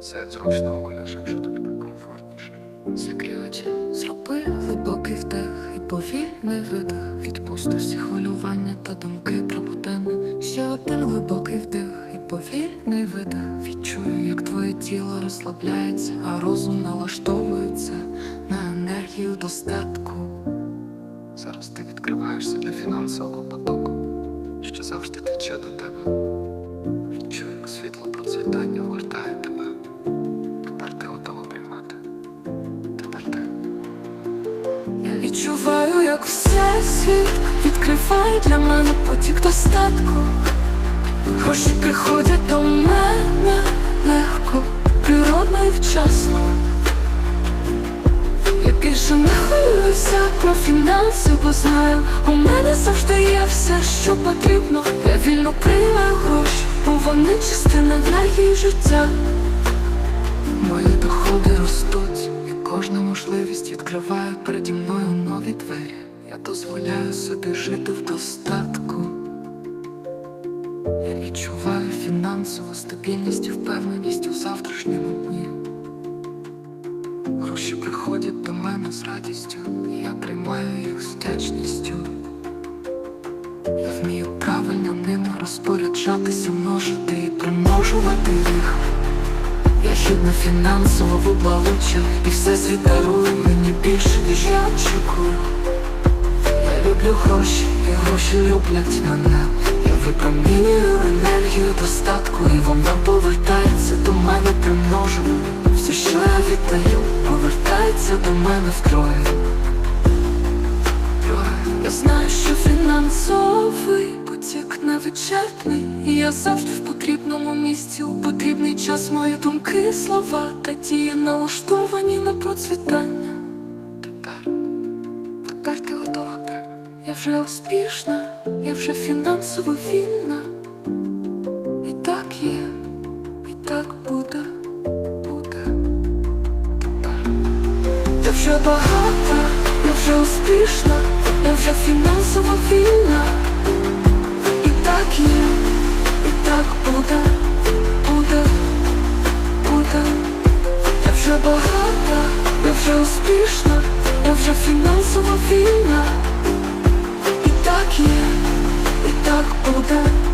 Це зручно гуляш, якщо тобі так комфортніше. Закрий очі, зроби глибокий вдих і повільний видих. Відпусти всі хвилювання та думки про буденне. Ще один глибокий вдих і повільний видих. Відчую, як твоє тіло розслабляється, а розум налаштовується на енергію достатку. Зараз ти відкриваєшся для фінансового потоку, що завжди тече до тебе. Відчуй, як світло процвітання вертає тебе. Тепер ти готова приймати. Тепер ти. Я відчуваю, як все світ відкриває для мене потік достатку. Гроші приходять до мене легко, природно і вчасно. Я більше не хвилююся про фінанси, бо знаю, у мене завжди є все, що потрібно. Я вільно приймаю гроші, бо вони частина енергії життя. Мої доходи ростуть, і кожна можливість відкриває переді мною нові двері. Я дозволяю собі жити в достатку. Я відчуваю фінансову стабільність і впевненість у завтрашньому дні. Гроші приходять до мене з радістю, я приймаю їх з вдячністю. Я вмію правильно ними розпоряджатися, множити і примножувати їх. Я хідна фінансово вибалуча, і все світ дарує мені більше, ніж я очікую. Я люблю гроші, і гроші люблять мене. Я випромінюю енергію достатку, і вона повертається до мене примножена. Все, що я віддаю, повертається до мене втроє. Я знаю, що фінансовий потік невичерпний. І я завжди в потрібному місці У потрібний час. Мої думки, слова та дії налаштовані на процвітання. Тепер, тепер ти готова. Я вже успішна, я вже фінансово вільна Я вже багата, я вже успішна, я вже фінансово вільна. І так є, і так буде, буде, буде. Я вже багата, я вже успішна, я вже фінансово вільна. І так є, і так буде.